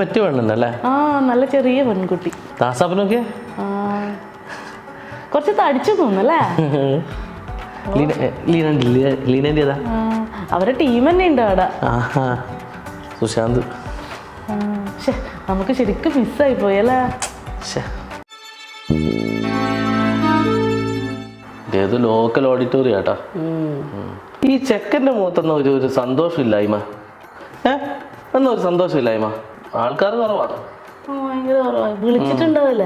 പറ്റിയ പെണ്ണുണ്ടല്ലേ ആ നല്ല ചെറിയ പെൺകുട്ടി. ദാസാപ്പനൊക്കെ കുറച്ച് തടിച്ചു തോന്നല്ലേ ലീന ലീന ലീനന്റെ ഏതാ? അവരെ ടീം തന്നെ ഉണ്ട് അവിടെ. സുശാന്ത്. നമുക്ക് ശരിക്കും മിസ്സായി പോയല്ലേ. ഏത് ലോക്കൽ ഓഡിറ്റോറിയ കേട്ടാ ഈ ചെക്കന്റെ മുഖത്തൊന്നും ഒരു ഒരു സന്തോഷമില്ലായ്മ? ഏ? ഒന്നും ഒരു സന്തോഷമില്ലായ്മ? ആൾക്കാർ കുറവാണ്. ഭയങ്കര കുറവാ. വിളിച്ചിട്ടുണ്ടാവില്ല.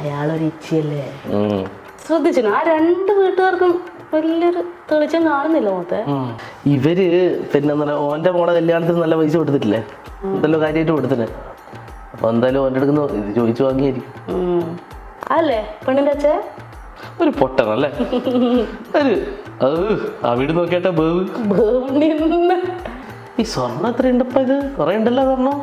അയാളൊരു ഇച്ചിയല്ലേ. ശ്രദ്ധിച്ചു ആ രണ്ട് വീട്ടുകാർക്കും വലിയൊരു തെളിച്ചം കാണുന്നില്ല മൊത്തം ഇവർ പിന്നെന്താ ഓന്റെ മോളെ കല്യാണത്തിന് നല്ല പൈസ കൊടുത്തിട്ടില്ലേ? എന്തെല്ലോ കാര്യമായിട്ട് കൊടുത്തിന്. അപ്പൊ എന്തായാലും ഓന്റെ അടുക്കുന്ന ഇത് ചോദിച്ചു വാങ്ങിയായിരിക്കും. അല്ലേ പെണ്ണിന്റെ അച്ഛൻ ഒരു പൊട്ടനല്ലേ ഒരു അത് ആ വീട് നോക്കിയാട്ടെ ബേവ്. ബേവ് ഈ സ്വർണം എത്ര ഉണ്ടപ്പ ഇത്? കുറെ ഉണ്ടല്ലോ സ്വർണം.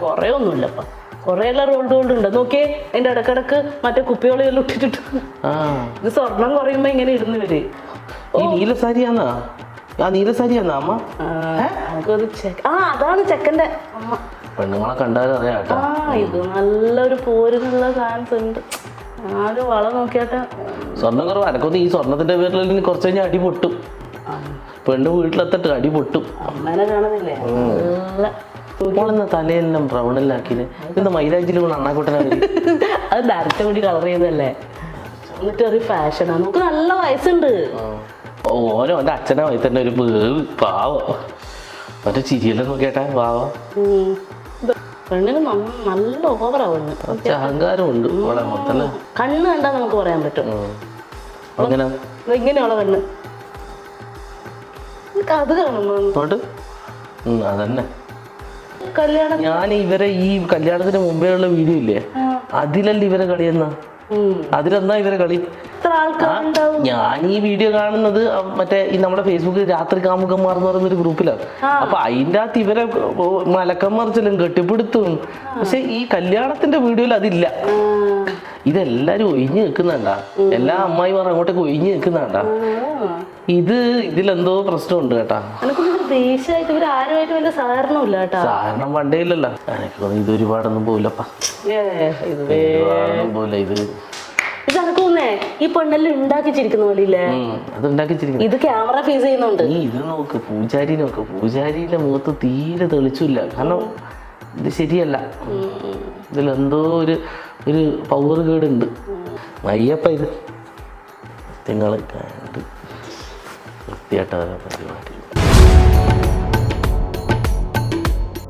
കൊറേ ഒന്നുമില്ലപ്പ കൊറേ എല്ലാം റോൾഡ് ഗോൾഡ് ഉണ്ട് നോക്കിയേ അതിന്റെ ഇടക്കിടക്ക് മറ്റേ കുപ്പിയോളെല്ലാം ഇട്ടിട്ട് ഇത് സ്വർണം കുറയുമ്പോ ഇങ്ങനെ ഇരുന്ന് വരെ ഈ നീല സാരിയാന്നാ? ആ നീല സാരിയാന്നാ അമ്മ? നമുക്കത് ആ അതാണ് ചെക്കന്റെ അമ്മ. പെണ്ണുങ്ങളെ കണ്ടാലും അറിയാം ആ ഇത് നല്ലൊരു പോരിനുള്ള ചാൻസ് ഉണ്ട്. ആരും വള നോക്കിയാട്ടെ. സ്വർണം കുറവ്. അനക്കൊന്ന് ഈ സ്വർണത്തിന്റെ പേരിൽ കുറച്ച് കഴിഞ്ഞാൽ അടി പൊട്ടും. പെണ്ണ് വീട്ടിലെത്തിട്ട് അടി പൊട്ടും. അമ്മേനെ കാണുന്നില്ലേ? മോളെന്ന തലയെല്ലാം ബ്രൗണെല്ലാം ഇന്ന് മൈലാഞ്ചിൽ കൊണ്ട് അണ്ണാക്കുട്ടനാണ്? അത് ഡയറക്റ്റ് കൂടി കളർ ചെയ്യുന്നല്ലേ എന്നിട്ട് ഒരു ഫാഷനാണ് നമുക്ക് നല്ല വയസ്സുണ്ട്. ഓരോ എന്റെ അച്ഛനെ വയസ്സ് തന്നെ ഒരു വേവ് പാവോ. മറ്റേ ചിരിയെല്ലാം നോക്കിയാട്ടെ പാവോ. ഇത് പെണ്ണിന് നല്ല ഓവറാ പെണ്ണ്. അഹങ്കാരമുണ്ട് കണ്ണ് കണ്ടാ നമുക്ക് പറയാൻ പറ്റും. ഇങ്ങനെയുള്ള കണ്ണ് നിനക്ക് അത് കാണുന്നു അതന്നെ. കല്യാണം? ഞാൻ ഇവരെ ഈ കല്യാണത്തിന് മുമ്പേ ഉള്ള വീഡിയോ ഇല്ലേ അതിലല്ല ഇവരെ കളി എന്നാ. അതിലെന്നാ ഇവരെ കളി? ഞാൻ ഈ വീഡിയോ കാണുന്നത് മറ്റേ ഈ നമ്മുടെ ഫേസ്ബുക്കിൽ രാത്രി കാമുകന്മാർ എന്ന് പറയുന്ന ഒരു ഗ്രൂപ്പിലാണ്. അപ്പൊ അതിന്റെ അകത്ത് ഇവരെ മലക്കന്മാർച്ചലും കെട്ടിപ്പിടുത്തും. പക്ഷെ ഈ കല്യാണത്തിന്റെ വീഡിയോയിൽ അതില്ല. ഇതെല്ലാരും ഒഴിഞ്ഞു നിൽക്കുന്നുണ്ടാ? എല്ലാ അമ്മായിമാർ അങ്ങോട്ടേക്ക് ഒഴിഞ്ഞു നിൽക്കുന്നുണ്ടാ? ഇത് ഇതിലെന്തോ പ്രശ്നമുണ്ട് കേട്ടാ. ദേഷ്യമായിട്ട് ഇവർ ആരുമായിട്ട് വലിയ സഹകരണമില്ല കേട്ടാ. കാരണം പണ്ടേ ഇല്ലല്ലോ എനിക്ക് ഇത് ഒരുപാടൊന്നും പോവില്ലപ്പാ. ഇത് ഒരുപാടൊന്നും പോവില്ല. ഇത് ഇത് എനക്ക് ഈ പെണ്ണെല്ലാം പോലെ ഇല്ലേ ഉം, അത് ഉണ്ടാക്കിച്ചിരിക്കുന്നു. ഇത് ക്യാമറ ഫേസ് ചെയ്യുന്നുണ്ട്. നീ ഇത് നോക്ക് പൂജാരി നോക്ക്. പൂജാരിയുടെ മുഖത്ത് തീരെ തെളിച്ചില്ല. കാരണം ഇത് ശരിയല്ല. ഇതിലെന്തോ ഒരു ഒരു പവർ കേടുണ്ട്. അയ്യപ്പ ഇത്. നിങ്ങൾ കണ്ട് വൃത്തിയായിട്ട് പരിപാടി